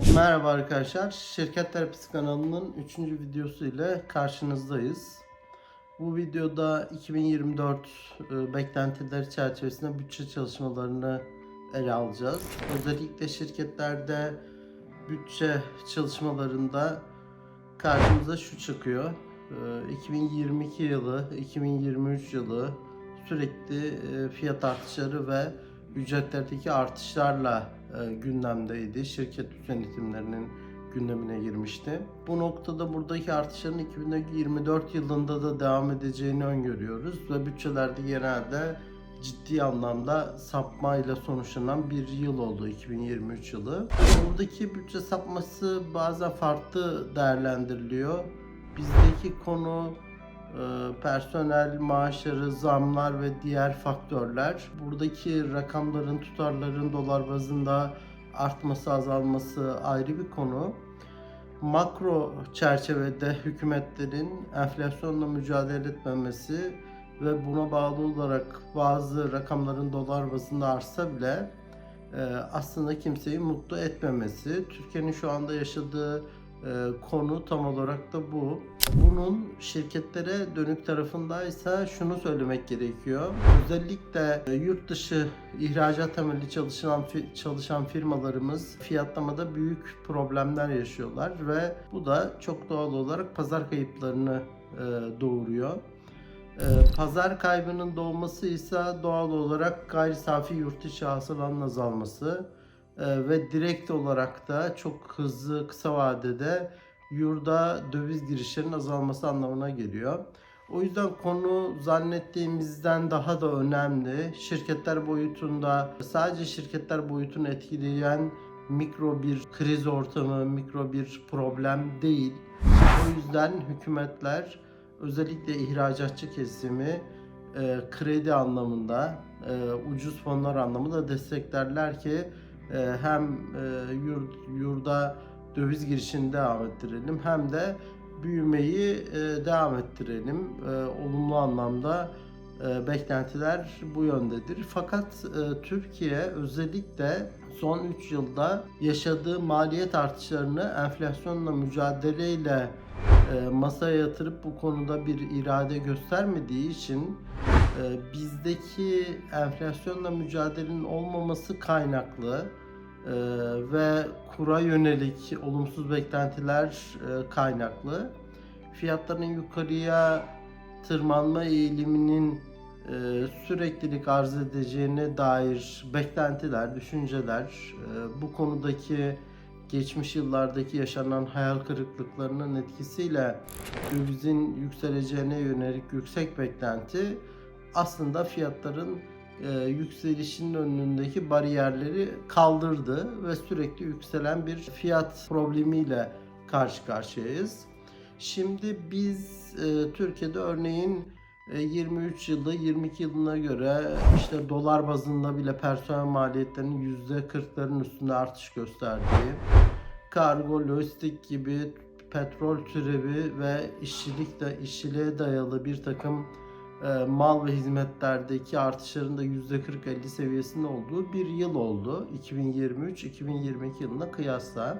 Merhaba arkadaşlar. Şirket Terapisi kanalının 3. videosu ile karşınızdayız. Bu videoda 2024 e, beklentileri çerçevesinde bütçe çalışmalarını ele alacağız. Özellikle şirketlerde bütçe çalışmalarında karşımıza şu çıkıyor. E, 2022 yılı, 2023 yılı sürekli e, fiyat artışları ve ücretlerdeki artışlarla e, gündemdeydi. Şirket yönetimlerinin gündemine girmişti. Bu noktada buradaki artışların 2024 yılında da devam edeceğini öngörüyoruz ve bütçelerde genelde ciddi anlamda sapmayla sonuçlanan bir yıl oldu 2023 yılı. Buradaki bütçe sapması bazen farklı değerlendiriliyor. Bizdeki konu e, personel maaşları, zamlar ve diğer faktörler. Buradaki rakamların, tutarların dolar bazında artması, azalması ayrı bir konu. Makro çerçevede hükümetlerin enflasyonla mücadele etmemesi ve buna bağlı olarak bazı rakamların dolar bazında artsa bile e, aslında kimseyi mutlu etmemesi. Türkiye'nin şu anda yaşadığı konu tam olarak da bu. Bunun şirketlere dönük tarafındaysa şunu söylemek gerekiyor. Özellikle e, yurt dışı ihracat temelli çalışan çalışan firmalarımız fiyatlamada büyük problemler yaşıyorlar ve bu da çok doğal olarak pazar kayıplarını e, doğuruyor. E, Pazar kaybının doğması ise doğal olarak gayri safi yurt içi hasılanın azalması ve direkt olarak da çok hızlı kısa vadede yurda döviz girişlerinin azalması anlamına geliyor. O yüzden konu zannettiğimizden daha da önemli. Şirketler boyutunda sadece şirketler boyutunu etkileyen mikro bir kriz ortamı, mikro bir problem değil. O yüzden hükümetler özellikle ihracatçı kesimi e, kredi anlamında, e, ucuz fonlar anlamında desteklerler ki hem e, yurt, yurda döviz girişini devam ettirelim hem de büyümeyi e, devam ettirelim. E, olumlu anlamda beklentiler bu yöndedir. Fakat Türkiye özellikle son 3 yılda yaşadığı maliyet artışlarını enflasyonla mücadeleyle masaya yatırıp bu konuda bir irade göstermediği için bizdeki enflasyonla mücadelenin olmaması kaynaklı e, ve kura yönelik olumsuz beklentiler e, kaynaklı. Fiyatların yukarıya tırmanma eğiliminin e, süreklilik arz edeceğine dair beklentiler, düşünceler, e, bu konudaki geçmiş yıllardaki yaşanan hayal kırıklıklarının etkisiyle dövizin yükseleceğine yönelik yüksek beklenti aslında fiyatların e, yükselişinin önündeki bariyerleri kaldırdı ve sürekli yükselen bir fiyat problemiyle karşı karşıyayız. Şimdi biz e, Türkiye'de örneğin e, 23 yılda 22 yılına göre işte dolar bazında bile personel maliyetlerinin %40'ların üstünde artış gösterdiği, kargo, lojistik gibi petrol türevi ve işçilik de işçiliğe dayalı bir takım e, mal ve hizmetlerdeki artışların da %40-50 seviyesinde olduğu bir yıl oldu 2023-2022 yılına kıyasla.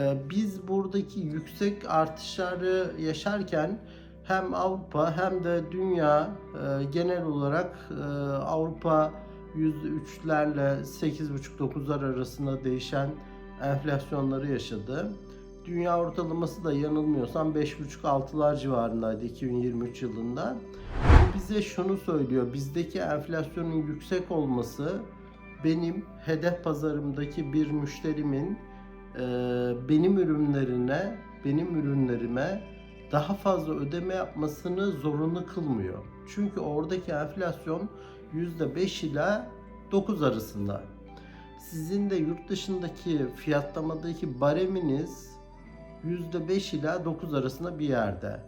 E, Biz buradaki yüksek artışları yaşarken hem Avrupa hem de dünya e, genel olarak e, Avrupa %3'lerle 8,5-9'lar arasında değişen enflasyonları yaşadı. Dünya ortalaması da yanılmıyorsam 5,5-6'lar civarındaydı 2023 yılında. Bize şunu söylüyor. Bizdeki enflasyonun yüksek olması benim hedef pazarımdaki bir müşterimin e, benim ürünlerine, benim ürünlerime daha fazla ödeme yapmasını zorunlu kılmıyor. Çünkü oradaki enflasyon %5 ila 9 arasında. Sizin de yurt dışındaki fiyatlamadaki bareminiz %5 ila 9 arasında bir yerde.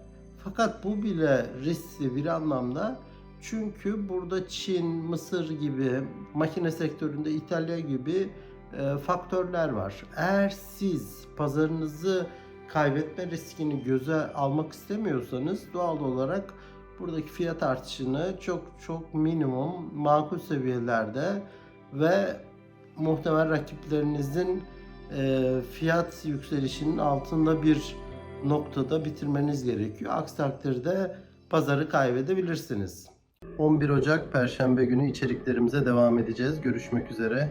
Fakat bu bile riskli bir anlamda çünkü burada Çin, Mısır gibi makine sektöründe İtalya gibi e, faktörler var. Eğer siz pazarınızı kaybetme riskini göze almak istemiyorsanız doğal olarak buradaki fiyat artışını çok çok minimum makul seviyelerde ve muhtemel rakiplerinizin e, fiyat yükselişinin altında bir noktada bitirmeniz gerekiyor. Aksi takdirde pazarı kaybedebilirsiniz. 11 Ocak Perşembe günü içeriklerimize devam edeceğiz. Görüşmek üzere.